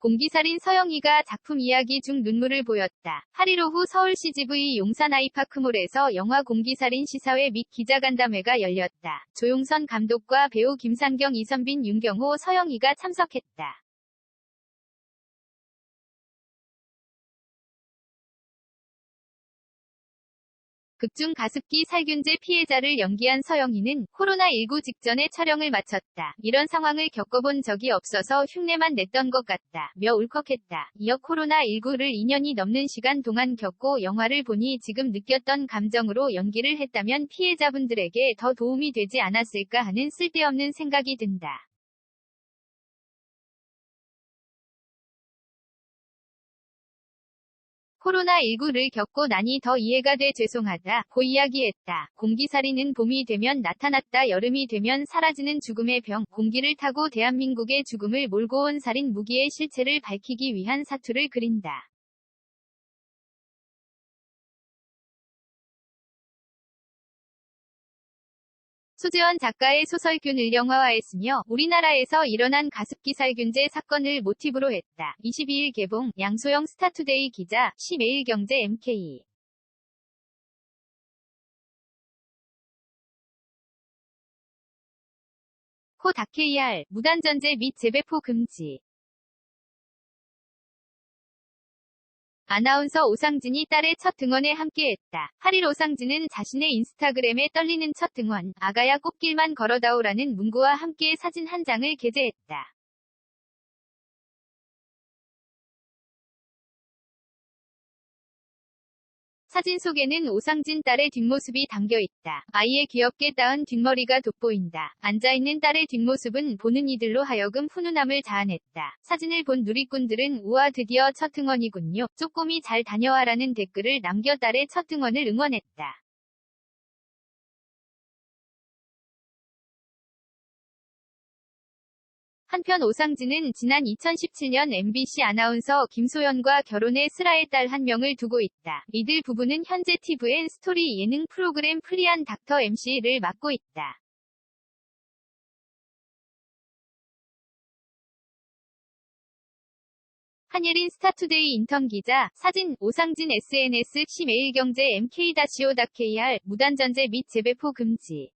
공기살인 서영희가 작품 이야기 중 눈물을 보였다. 8일 오후 서울 CGV 용산 아이파크몰에서 영화 공기살인 시사회 및 기자간담회가 열렸다. 조용선 감독과 배우 김상경, 이선빈, 윤경호, 서영희가 참석했다. 극중 가습기 살균제 피해자를 연기한 서영희는 코로나19 직전에 촬영을 마쳤다. 이런 상황을 겪어본 적이 없어서 흉내만 냈던 것 같다. 며 울컥했다. 이어 코로나19를 2년이 넘는 시간 동안 겪고 영화를 보니 지금 느꼈던 감정으로 연기를 했다면 피해자분들에게 더 도움이 되지 않았을까 하는 쓸데없는 생각이 든다. 코로나19를 겪고 나니 더 이해가 돼 죄송하다. 고 이야기했다. 공기살인은 봄이 되면 나타났다. 여름이 되면 사라지는 죽음의 병. 공기를 타고 대한민국의 죽음을 몰고 온 살인 무기의 실체를 밝히기 위한 사투를 그린다. 소재원 작가의 소설 균을 영화화했으며 우리나라에서 일어난 가습기 살균제 사건을 모티브로 했다. 22일 개봉 양소영 스타투데이 기자 시매일경제 MK 코 다케이알 무단전제 및 재배포 금지 아나운서 오상진이 딸의 첫 등원에 함께했다. 8일 오상진은 자신의 인스타그램에 떨리는 첫 등원, 아가야 꽃길만 걸어다오라는 문구와 함께 사진 한 장을 게재했다. 사진 속에는 오상진 딸의 뒷모습이 담겨 있다. 아이의 귀엽게 따은 뒷머리가 돋보인다. 앉아있는 딸의 뒷모습은 보는 이들로 하여금 훈훈함을 자아냈다. 사진을 본 누리꾼들은 우와 드디어 첫 등원이군요. 쪼꼬미 잘 다녀와라는 댓글을 남겨 딸의 첫 등원을 응원했다. 한편 오상진은 지난 2017년 MBC 아나운서 김소연과 결혼해 슬아의 딸 한 명을 두고 있다. 이들 부부는 현재 TVN 스토리 예능 프로그램 프리한 닥터 MC를 맡고 있다. 한예린 스타투데이 인턴 기자, 사진, 오상진 SNS, 시매일경제 MK-O.KR, 무단전제 및 재배포 금지